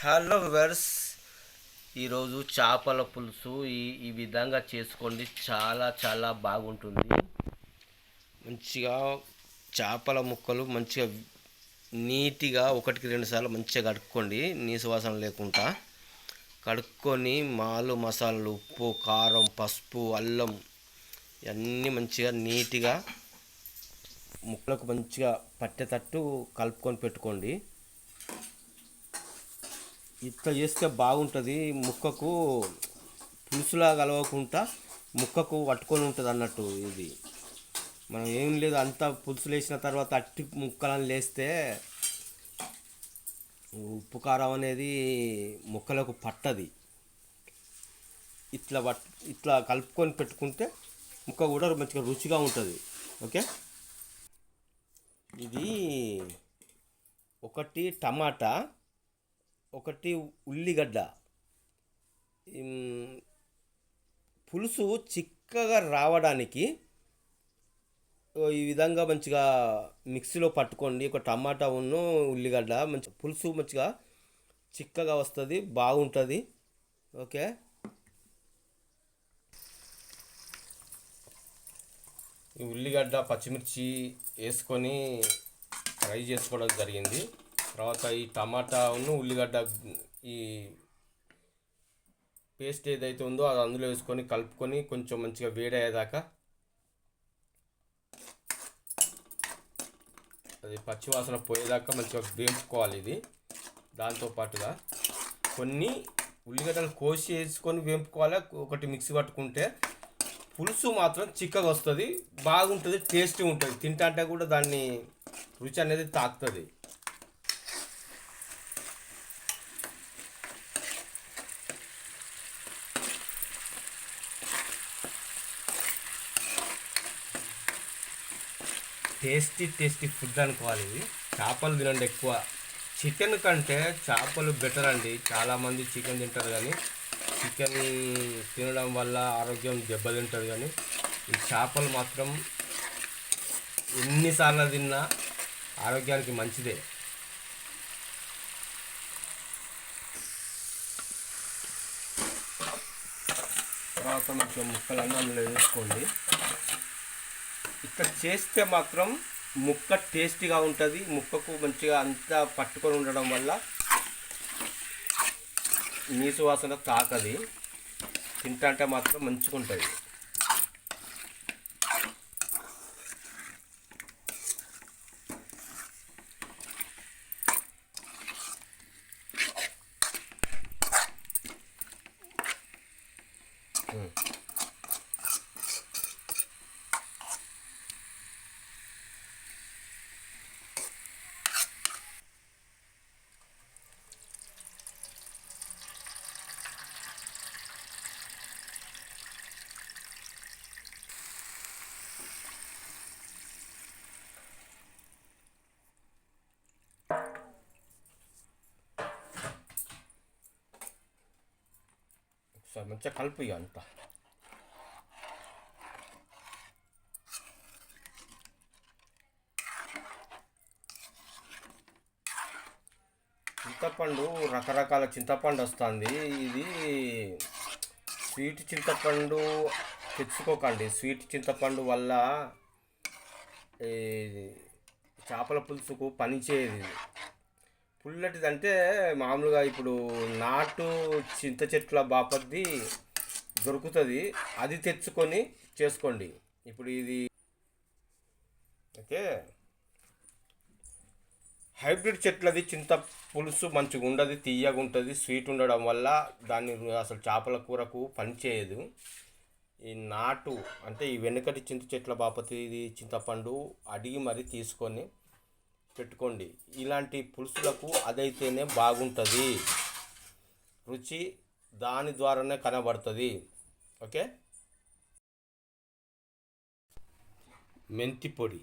Hello viewers ఈరోజు చేపల పులుసు ఈ ఈ విధంగా చేసుకోండి. చాలా చాలా బాగుంటుంది. మంచిగా చేపల ముక్కలు మంచిగా నీట్గా ఒకటికి రెండు సార్లు మంచిగా కడుక్కోండి. నీసు వాసన లేకుండా కడుక్కొని మాలు మసాలాలు ఉప్పు కారం పసుపు అల్లం ఇవన్నీ మంచిగా నీట్గా ముక్కలకు మంచిగా పట్టేటట్టు కలుపుకొని పెట్టుకోండి. ఇట్లా చేస్తే బాగుంటుంది. ముక్కకు పులుసులా కలవకుండా ముక్కకు పట్టుకొని ఉంటుంది అన్నట్టు ఇది. మనం ఏం లేదు అంతా పులుసులు వేసిన తర్వాత అట్టి ముక్కలను లేస్తే ఉప్పు కారం అనేది ముక్కలకు పట్టది. ఇట్లా పట్ ఇట్లా కలుపుకొని పెట్టుకుంటే ముక్క కూడా మంచిగా రుచిగా ఉంటుంది. ఓకే? ఇది ఒకటి టమాటా. ఒకటి ఉల్లిగడ్డ. పులుసు చిక్కగా రావడానికి ఈ విధంగా మంచిగా మిక్సీలో పట్టుకోండి. ఒక టమాటా ఉన్ను ఉల్లిగడ్డ మంచి పులుసు మంచిగా చిక్కగా వస్తుంది బాగుంటుంది. ఓకే? ఈ ఉల్లిగడ్డ పచ్చిమిర్చి వేసుకొని ఫ్రై చేసుకోవడం జరిగింది. తర్వాత ఈ టమాటా ఉల్లిగడ్డ ఈ పేస్ట్ ఏదైతే ఉందో అది అందులో వేసుకొని కలుపుకొని కొంచెం మంచిగా వేడయ్యేదాకా అది పచ్చివాసన పోయేదాకా మంచిగా వేపుకోవాలి ఇది. దాంతో పాటుగా కొన్ని ఉల్లిగడ్డలు కోసి వేసుకొని వేపుకోవాలి. ఒకటి మిక్సీ పట్టుకుంటే పులుసు మాత్రం చిక్కగా వస్తుంది బాగుంటుంది టేస్టీ ఉంటుంది. తింటా కూడా దాన్ని రుచి అనేది తాకుతుంది. టేస్టీ టేస్టీ ఫుడ్ అనుకోవాలి ఇది. చేపలు తినండి ఎక్కువ. చికెన్ కంటే చేపలు బెటర్ అండి. చాలామంది చికెన్ తింటారు కానీ చికెన్ తినడం వల్ల ఆరోగ్యం దెబ్బతింటుంది కానీ ఈ చేపలు మాత్రం ఎన్నిసార్లు తిన్నా ఆరోగ్యానికి మంచిదే. తర్వాత కొంచెం ముక్కలు అన్నంలో వేసుకోండి. ఇక్కడ చేస్తే మాత్రం ముక్క టేస్టీగా ఉంటుంది. ముక్కకు మంచిగా అంతా పట్టుకొని ఉండడం వల్ల నీసు వాసన తాకది. తింటంటే మాత్రం మంచిగా ఉంటుంది ఒకసారి మంచిగా కలుపు ఇక అంతా చింతపండు రకరకాల చింతపండు వస్తుంది. ఇది స్వీట్ చింతపండు తెచ్చుకోకండి. స్వీట్ చింతపండు వల్ల చేపల పులుసుకు పనిచేయదు. పుల్లటిదంటే మామూలుగా ఇప్పుడు నాటు చింత చెట్ల బాపద్ది దొరుకుతుంది. అది తెచ్చుకొని చేసుకోండి. ఇప్పుడు ఇది ఓకే. హైబ్రిడ్ చెట్లది చింత పులుసు మంచిగా ఉండదు తీయగా ఉంటుంది స్వీట్ ఉండడం వల్ల దాన్ని అసలు చేపల కూరకు పనిచేయదు ఈ నాటు అంటే ఈ వెనుకటి చింత చెట్ల బాపతి ఇది చింతపండు అడిగి మరీ తీసుకొని పెట్టుకోండి. ఇలాంటి పులుసులకు అదైతేనే బాగుంటుంది. రుచి దాని ద్వారానే కనబడుతుంది. ఓకే? మెంతి పొడి.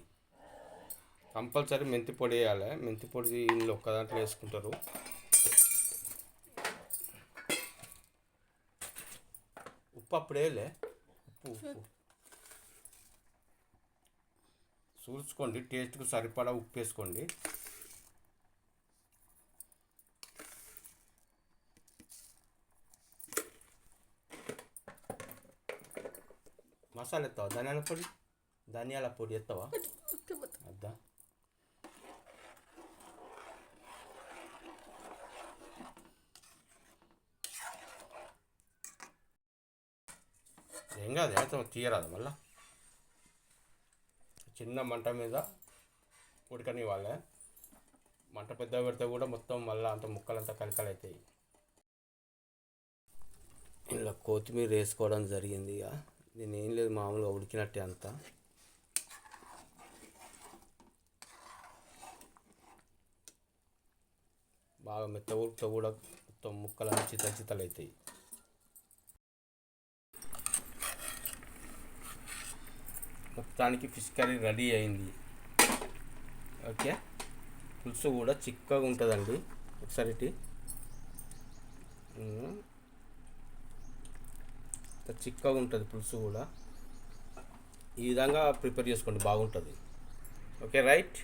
కంపల్సరీ మెంతి పొడి వేయాలి. మెంతి పొడి ఇందులో ఒక్క దాంట్లో వేసుకుంటారు. ఉప్పు అప్పుడు వేయలే. ఉప్పు ఉప్పు. చూసుకోండి టేస్ట్కు సరిపడా ఉప్పు వేసుకోండి మసాలా ఎత్తావా? ధనియాల పొడి? ధనియాల పొడి ఎత్తావా? అద్దా. ఏం కాదు ఏమవుతాం తీయరాదు మళ్ళీ. చిన్న మంట మీద ఉడకనివ్వాలి. మంట పెద్ద పెడితే కూడా మొత్తం మళ్ళీ అంత ముక్కలంతా కలకలు అవుతాయి ఇలా కొత్తిమీర వేసుకోవడం జరిగింది ఇక. దీని ఏం లేదు మామూలుగా ఉడికినట్టే అంతా. బాగా మెత్త ఉడికితే కూడా మొత్తం ముక్కలు చిత చిత్తలు అవుతాయి మొత్తానికి ఫిష్ కర్రీ రెడీ అయింది. ఓకే? పులుసు కూడా చిక్కగా ఉంటుందండి. ఒకసారి చిక్కగా ఉంటుంది పులుసు కూడా. ఈ విధంగా ప్రిపేర్ చేసుకోండి బాగుంటుంది. Okay right?